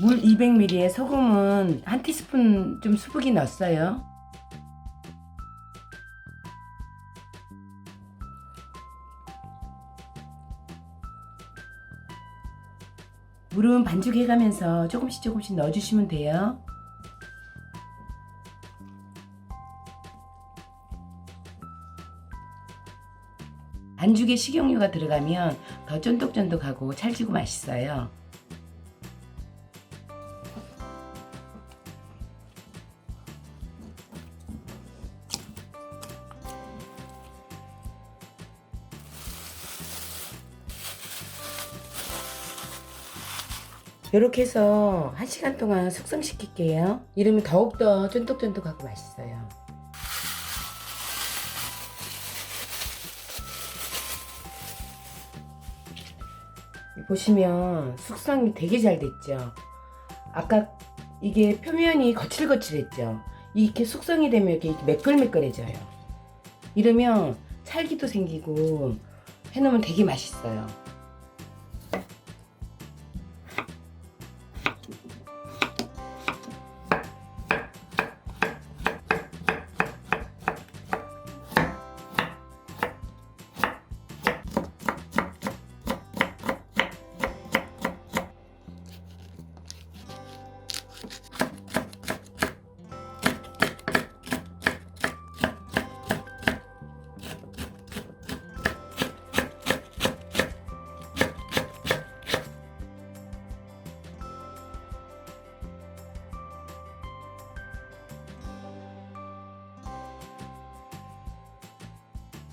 물 200ml에 소금은 한 티스푼 좀 수북이 넣었어요. 물은 반죽해가면서 조금씩 조금씩 넣어주시면 돼요. 반죽에 식용유가 들어가면 더 쫀득쫀득하고 찰지고 맛있어요. 이렇게 해서 1시간 동안 숙성시킬게요. 이러면 더욱더 쫀득쫀득하고 맛있어요. 보시면 숙성이 되게 잘 됐죠. 아까 이게 표면이 거칠거칠했죠. 이렇게 숙성이 되면 이렇게 매끌매끌해져요. 이러면 찰기도 생기고 해놓으면 되게 맛있어요.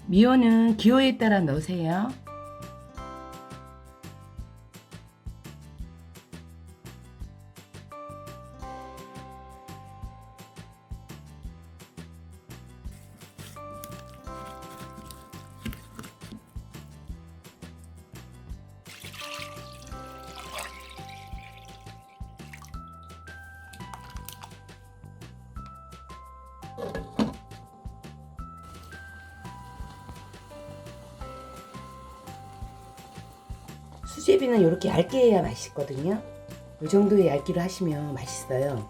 미원은 기호에 따라 넣으세요. 수제비는 이렇게 얇게 해야 맛있거든요. 이 정도의 얇기로 하시면 맛있어요.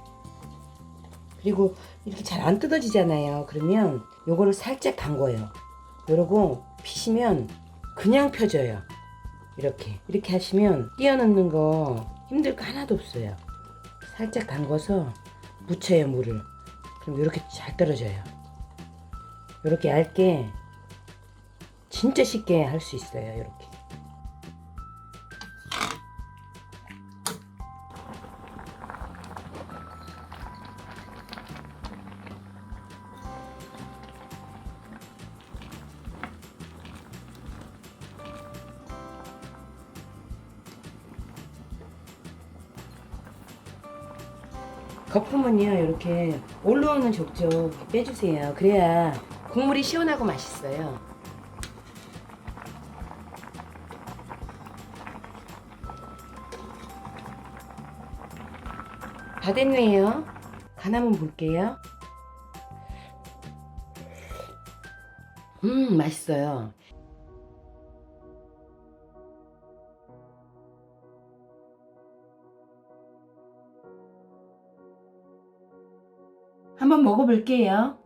그리고 이렇게 잘 안 뜯어지잖아요. 그러면 요거를 살짝 담궈요. 이러고 피시면 그냥 펴져요. 이렇게 이렇게 하시면 띄어넣는 거 힘들 거 하나도 없어요. 살짝 담궈서 묻혀요 물을. 그럼 이렇게 잘 떨어져요. 이렇게 얇게 진짜 쉽게 할 수 있어요. 이렇게. 거품은요 이렇게 올라오는 족족 빼주세요. 그래야 국물이 시원하고 맛있어요. 다 됐네요. 간 한번 볼게요. 음 맛있어요 한번 먹어볼게요.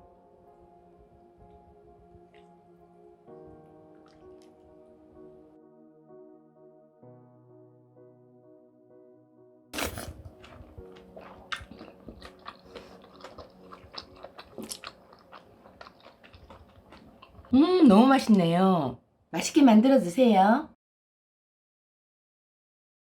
음, 너무 맛있네요. 맛있게 만들어 드세요.